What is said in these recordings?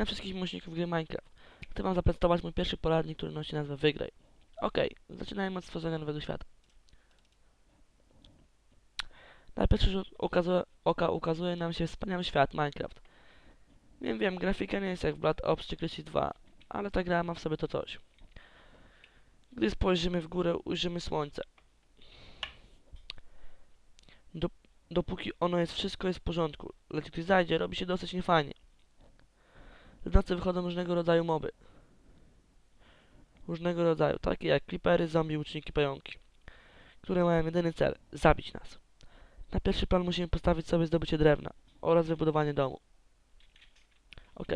Witam wszystkich miłośników gry Minecraft. Chcę wam zaprezentować mój pierwszy poradnik, który nosi nazwę Wygraj. Okej, zaczynajmy od stworzenia nowego świata. Na pierwszy rzut ukazuje, oka ukazuje nam się wspaniały świat Minecraft. Wiem, wiem, grafika nie jest jak w Blood Ops czy Crisis 2, ale ta gra ma w sobie to coś. Gdy spojrzymy w górę, ujrzymy słońce. Dop dopóki ono jest, wszystko jest w porządku, lecz gdy zajdzie, robi się dosyć niefajnie. Z nocy wychodzą różnego rodzaju moby. Różnego rodzaju, takie jak creepery, zombie, łuczniki, pająki. Które mają jedyny cel zabić nas. Na pierwszy plan musimy postawić sobie zdobycie drewna oraz wybudowanie domu. Ok.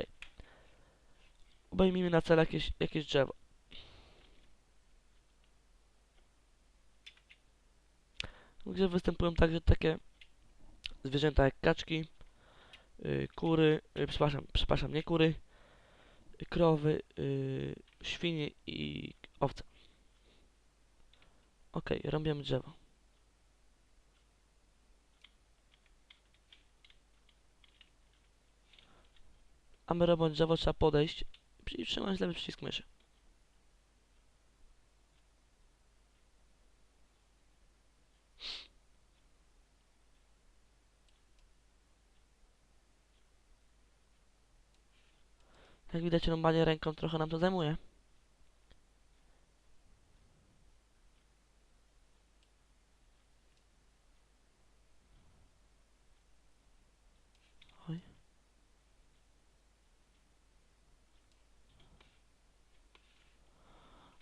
Obejmijmy na cel jakieś, jakieś drzewo. W występują także takie zwierzęta jak kaczki, kury, y, przepraszam, przepraszam, nie kury, y, krowy, y, świnie i owce. Ok, rąbiemy drzewo. Aby robiąc drzewo trzeba podejść i trzymać lewy przycisk myszy. Jak widać rąbanie ręką trochę nam to zajmuje.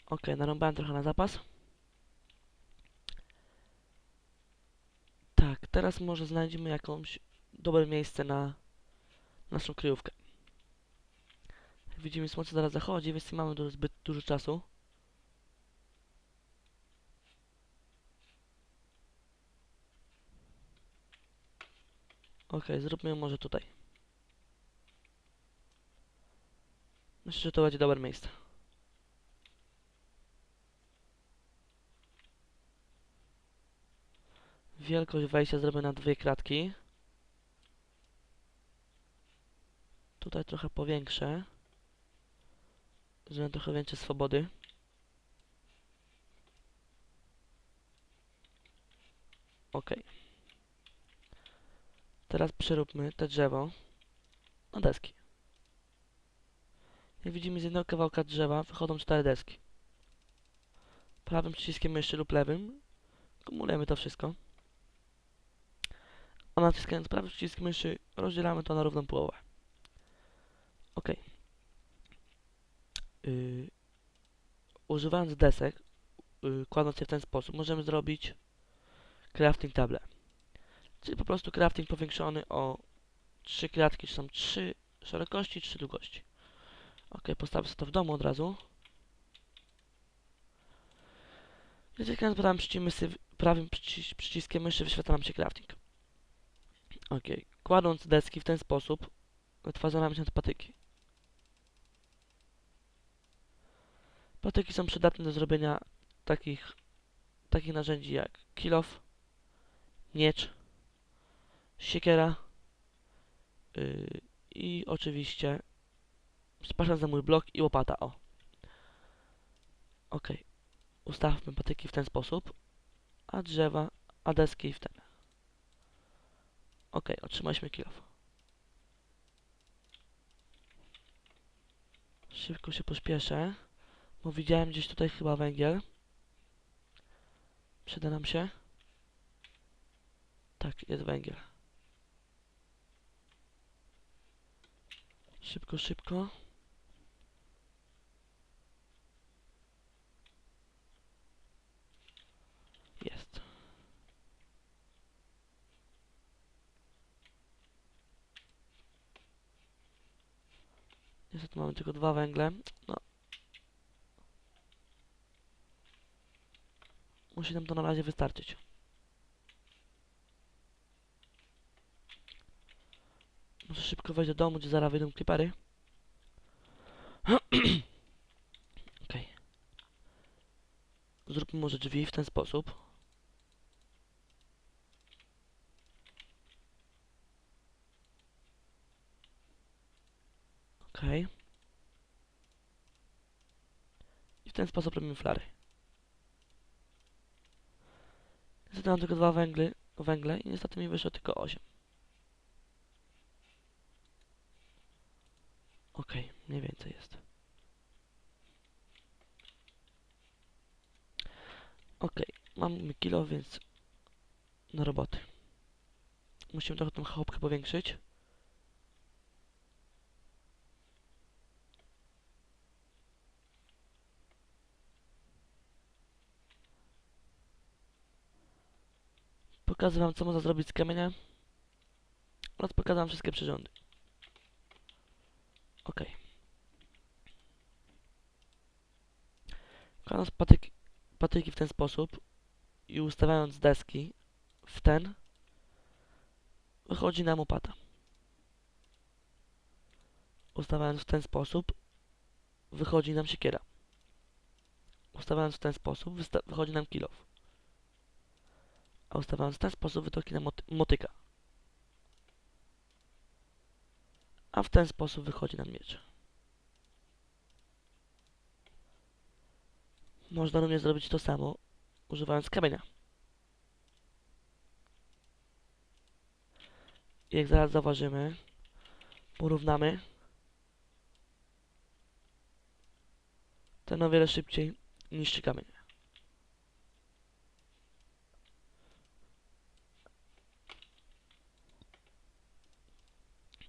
Ok, narąbałem trochę na zapas. Tak, teraz może znajdziemy jakąś dobre miejsce na naszą kryjówkę. Widzimy, słońce zaraz zachodzi, więc nie mamy du zbyt dużo czasu. Ok, zróbmy ją może tutaj. Myślę, że to będzie dobre miejsce. Wielkość wejścia zrobię na dwie kratki. Tutaj trochę powiększę. Żeby trochę więcej swobody. Ok. Teraz przeróbmy te drzewo na deski. Jak widzimy z jednego kawałka drzewa wychodzą cztery deski. Prawym przyciskiem myszy lub lewym kumulujemy to wszystko. A naciskając prawy przycisk myszy rozdzielamy to na równą połowę. Ok. Yy, używając desek, yy, kładąc je w ten sposób, możemy zrobić crafting table. Czyli po prostu crafting powiększony o trzy kratki, czy są trzy szerokości, trzy długości. Ok, postawię sobie to w domu od razu. Naciskając prawym przyciskiem prawym przycis przyciskiem myszy wyświetla nam się crafting. Ok, kładąc deski w ten sposób, wytwarza nam się patyki. Patyki są przydatne do zrobienia takich, takich narzędzi jak kilof, miecz, siekiera yy, i oczywiście przepraszam za mój blok i łopata, o. Ok, ustawmy patyki w ten sposób, a drzewa, a deski w ten. Ok, otrzymaliśmy kilof. Szybko się pośpieszę. Bo widziałem gdzieś tutaj chyba węgiel. Przyda nam się. Tak, jest węgiel. Szybko, szybko. Jest. Niestety mamy tylko dwa węgle. No, Musi nam to na razie wystarczyć. Muszę szybko wejść do domu, gdzie zaraz wyjdą klipery. Okej. Zróbmy może drzwi w ten sposób. Ok. I w ten sposób robimy flary. Mam tylko dwa węgle, węgle i niestety mi wyszło tylko 8. Ok, mniej więcej jest. Ok, mamy kilo, więc na roboty. Musimy trochę tą chałupkę powiększyć. Pokażę wam, co można zrobić z kamienia. Oraz pokażę wam wszystkie przyrządy. Ok. Kładąc patyki, patyki w ten sposób i ustawiając deski w ten, wychodzi nam łopata. Ustawiając w ten sposób, wychodzi nam siekiera. Ustawiając w ten sposób, wychodzi nam kilof. A ustawiając w ten sposób, nam moty motyka. A w ten sposób wychodzi nam miecz. Można również zrobić to samo, używając kamienia. Jak zaraz zauważymy, porównamy, ten o wiele szybciej niszczy kamień.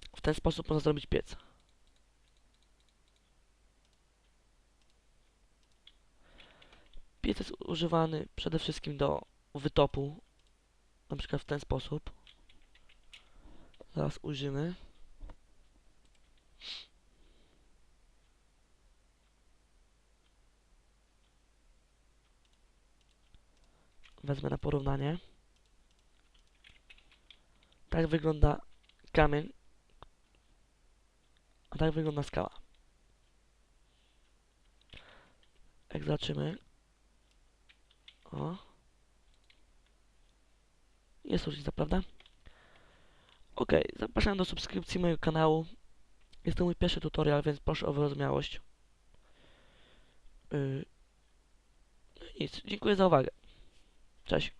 W ten sposób można zrobić piec. Piec jest używany przede wszystkim do wytopu, na przykład w ten sposób. Zaraz ujrzymy. Wezmę na porównanie. Tak wygląda kamień, tak wygląda skała. Jak zobaczymy. O. Jest różnica, prawda? Ok, zapraszam do subskrypcji mojego kanału. Jest to mój pierwszy tutorial, więc proszę o wyrozumiałość. Yy. Nic, dziękuję za uwagę. Cześć.